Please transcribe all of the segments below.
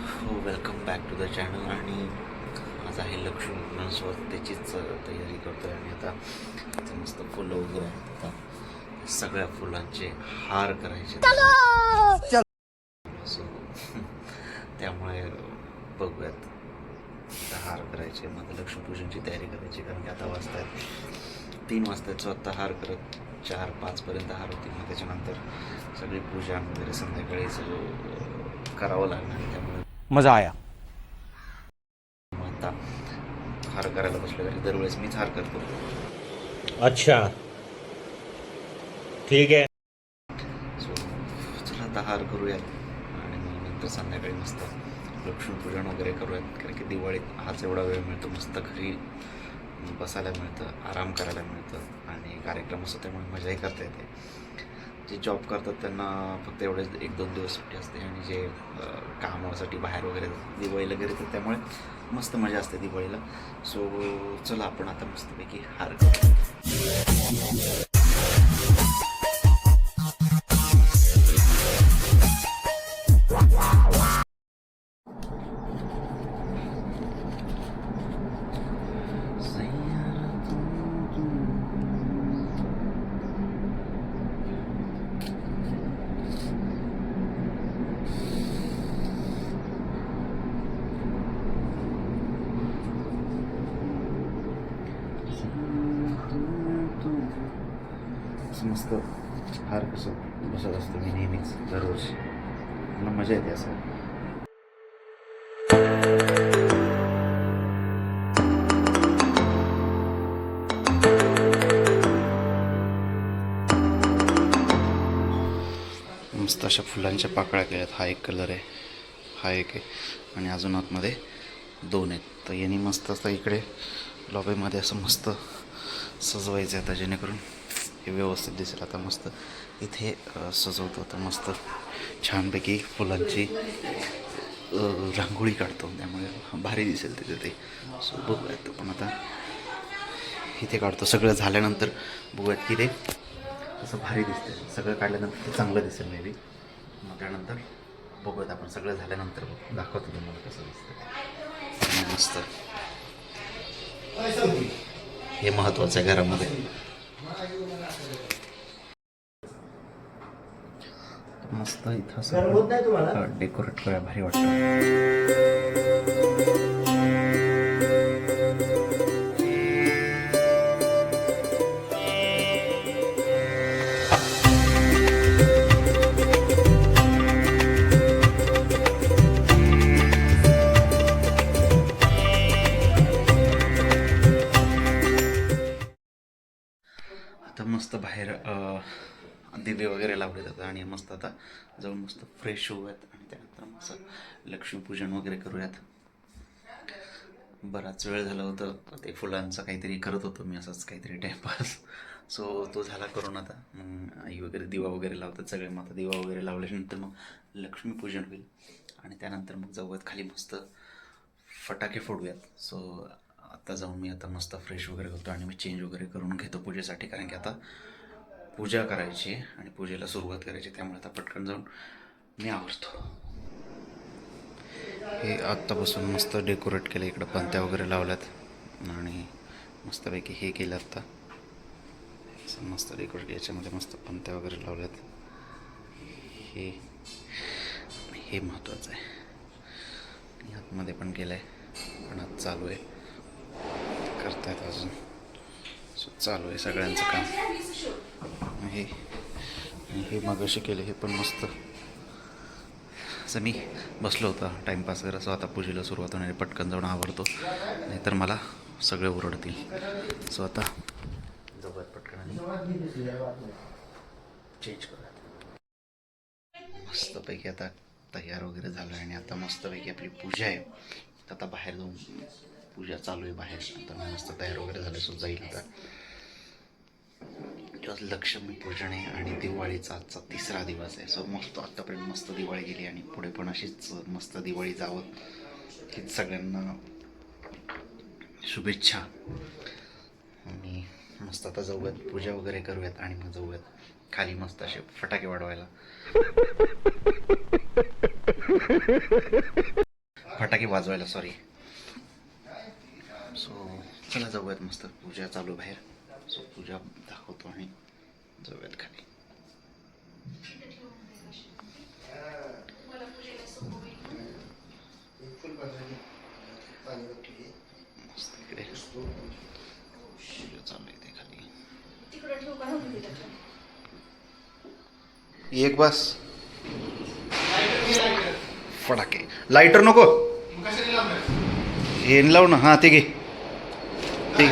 हो welcome back to the channel आणि आज आहे लक्ष्मीपूजनसोबत त्याचीच तयारी करतो आहे आणि आता मस्त फुलं वगैरे आहेत. आता सगळ्या फुलांचे हार करायचे सो त्यामुळे बघूयात. आता हार करायचे मग लक्ष्मीपूजनची तयारी करायची कारण की आता वाजता आहेत तीन वाजता सो आत्ता हार करत चार पाचपर्यंत हार होतील. मग त्याच्यानंतर सगळी पूजा वगैरे संध्याकाळी सगळं करावं लागणार. त्यामुळे मज़ा आया. आता हार करायला बसलो तरी दरवेळेस मीच हार करतो. अच्छा. ठीक है सो चला आता हार करूयात. आणि मग नंतर संध्याकाळी मस्त लक्ष्मीपूजन वगैरे करूयात. कारण की दिवाळीत हाच एवढा वेळ मिळतो. मस्त घरी बसायला मिळतं आराम करायला मिळतं. आणि कार्यक्रम असतो त्यामुळे मजाही करता येते. जे जॉब करतात त्यांना फक्त एवढेच एक दोन दिवस सुट्टी असते आणि जे कामासाठी बाहेर वगैरे दिवाळीला घरी तर त्यामुळे मस्त मजा असते दिवाळीला. सो चला आपण आता मस्तपैकी हार असं मस्त हार कसं बसत असतो मी नेहमीच दररोज मला मजा येते असं. मस्त अशा फुलांच्या पाकळ्या केल्यात. हा एक कलर आहे. हा एक आहे. आणि अजून आतमध्ये दोन आहेत. तर यांनी मस्त असं इकडे लॉबीमध्ये असं मस्त सजवायचं आहे आता जेणेकरून हे व्यवस्थित दिसेल आता मस्त. इथे सजवतो तर मस्त छानपैकी फुलांची रांगोळी काढतो. त्यामुळे भारी दिसेल तिथे ते. सो बघूयात पण आता. इथे काढतो. सगळं झाल्यानंतर बघूयात की ते असं भारी दिसतं सगळं काढल्यानंतर ते चांगलं दिसेल मे बी मग त्यानंतर बघूयात आपण. सगळं झाल्यानंतर दाखवतो तुम्हाला कसं दिसतं मस्त. हे महत्त्वाचं आहे घरामध्ये. मस्त इथं असं डेकोरेट करायला भारी वाटतं. मस्त बाहेर दिवे वगैरे लावले जातात आणि मस्त आता जाऊन मस्त फ्रेश होऊयात आणि त्यानंतर मस्त लक्ष्मीपूजन वगैरे करूयात. बराच वेळ झाला होतं. ते फुलांचं काहीतरी करत होतो मी असंच काहीतरी टाईमपास सो तो झाला करून आता. मग आई वगैरे दिवा वगैरे लावतात सगळे. मग आता दिवा वगैरे लावल्यानंतर मग लक्ष्मीपूजन होईल. आणि त्यानंतर मग जाऊयात खाली मस्त फटाके फोडूयात. सो आता जाऊन मी आता मस्त फ्रेश वगैरे करतो आणि मी चेंज वगैरे करून घेतो पूजेसाठी. कारण की आता पूजा करायची आहे आणि पूजेला सुरुवात करायची त्यामुळे आता पटकन जाऊन मी आवडतो हे आत्तापासून मस्त डेकोरेट केलं इकडं पंत्या वगैरे लावल्यात आणि मस्तपैकी हे केलं आत्ता मस्त डेकोरेट याच्यामध्ये मस्त पंत्या वगैरे लावल्यात. हे हे महत्त्वाचं आहे. आतमध्ये पण केलं आहे पण आज चालू आहे. करतायत अजून. सो चालू आहे सगळ्यांचं काम. हे हे मगाशी केले हे पण मस्त. असं मी बसलो होता टाईमपास करत असं आता पूजेला सुरुवात होणार पटकन जाऊन आवडतो नाहीतर मला सगळे ओरडतील. सो आता जाऊयात पटकन आणि चेंज करूयात. मस्तपैकी आता तयार वगैरे झालं आहे आणि आता मस्तपैकी आपली पूजा आहे. आता बाहेर जाऊन पूजा चालू आहे बाहेर. आता मस्त तयार वगैरे झाले सुद्धा जाईल आता. दिवस लक्ष्मी पूजन आहे आणि दिवाळीचा आजचा तिसरा दिवस आहे. सो मस्त आत्तापर्यंत मस्त दिवाळी गेली आणि पुढे पण अशीच मस्त दिवाळी जावं. हीच सगळ्यांना शुभेच्छा. आणि मस्त आता जाऊयात पूजा वगैरे करूयात आणि मग जाऊयात खाली मस्त असे फटाके वाढवायला. फटाके वाजवायला सॉरी चला जाऊयात मस्त. पूजा चालू बाहेर. सो पूजा दाखवतो आम्ही. जाऊयात खाली. मस्त इकडे. पूजा चालू आहे ते खाली. एक बस. फटाके. लाइटर नको. हे लाव ना. हां ते घे. ते.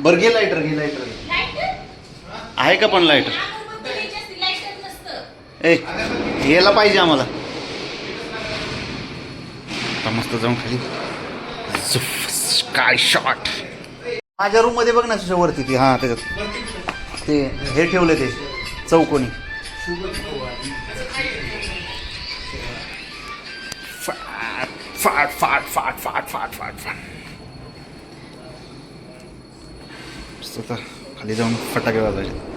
बरं घे लायटर घे लायटर आहे का पण लायटर ए यायला पाहिजे आम्हाला. आता मस्त जाऊन खाली. काय शॉट माझ्या रूममध्ये बघ ना तुझ्या वरती ती. हा त्याच्यात. ते हे ठेवले ते चौकोनी. फाट फाट फाट फाट फाट फाट फाट फाट. मस्त आता खाली जाऊन फटाके वाजवायचे.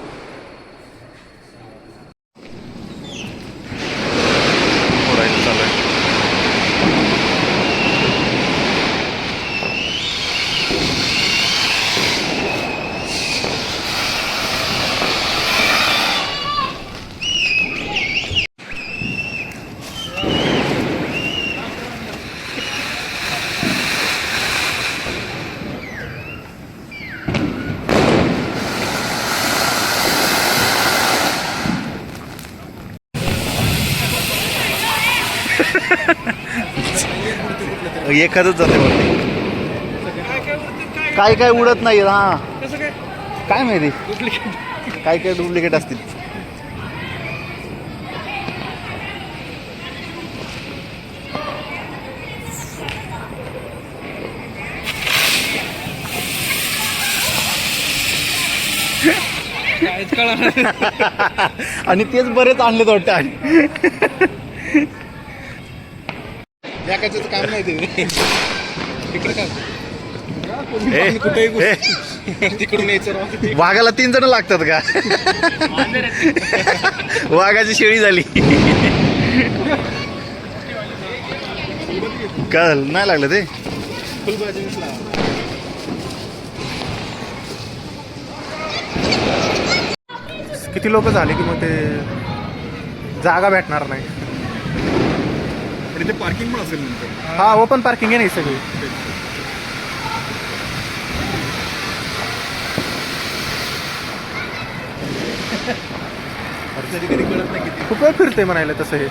एखादच जाते वरती काय काय उडत नाही हा. काय माहिती? काय काय डुप्लिकेट असतील. आणि तेच बरेच आणले वाटतं. एकाच काम नाही ते तिकडे कुठेही तिकडून यायचं. वाघाला तीन जण लागतात का? वाघाची शेळी झाली. का नाही लागलं ते. किती लोक झाले की मग ते जागा भेटणार नाही? पण इथे पार्किंग पण असेल नंतर. हा ओपन पार्किंग आहे नाही सगळी. कधी कधी कळत नाही किती. खूप वेळ फिरते म्हणायला तसं हे.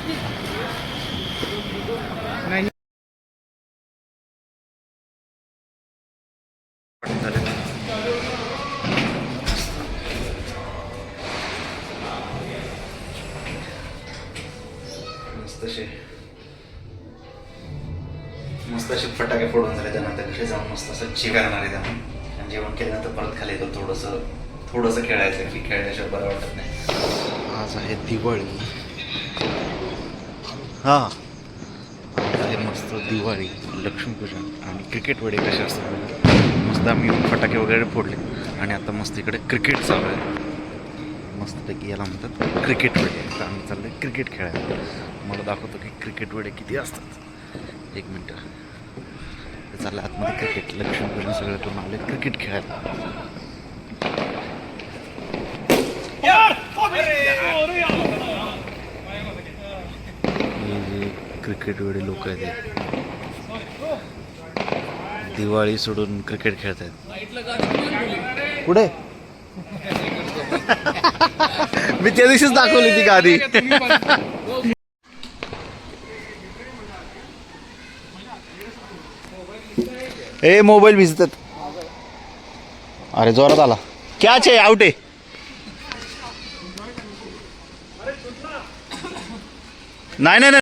मस्त असं चिकारणार आहे त्यामुळे. आणि जेवण केल्यानंतर परत खाली येतो थोडंसं थोडंसं खेळायचं की खेळल्याशिवाय बरं वाटत नाही. आज आहे दिवाळी. हां. आहे मस्त दिवाळी लक्ष्मीपूजन आणि क्रिकेट वडे कसे असतात. मस्त आम्ही फटाके वगैरे फोडले आणि आता मस्त इकडे क्रिकेट चालू आहे. मस्तपैकी याला म्हणतात क्रिकेट वडे. तर आम्ही चाललो क्रिकेट खेळायला. मला दाखवतो की क्रिकेट वडे किती असतात. एक मिनटं. ते चाललं. आतमध्ये क्रिकेट लक्ष्मीपूजन सगळं करून आले क्रिकेट खेळायला. हे जे क्रिकेट वेळे लोक आहेत दिवाळी सोडून क्रिकेट खेळत आहेत. कुठे? मी त्या दिवशीच दाखवली ती गादी. ए मोबाईल भिजतात. अरे जोरात आला. कॅच आहे आउट आहे नाही नाही नाही.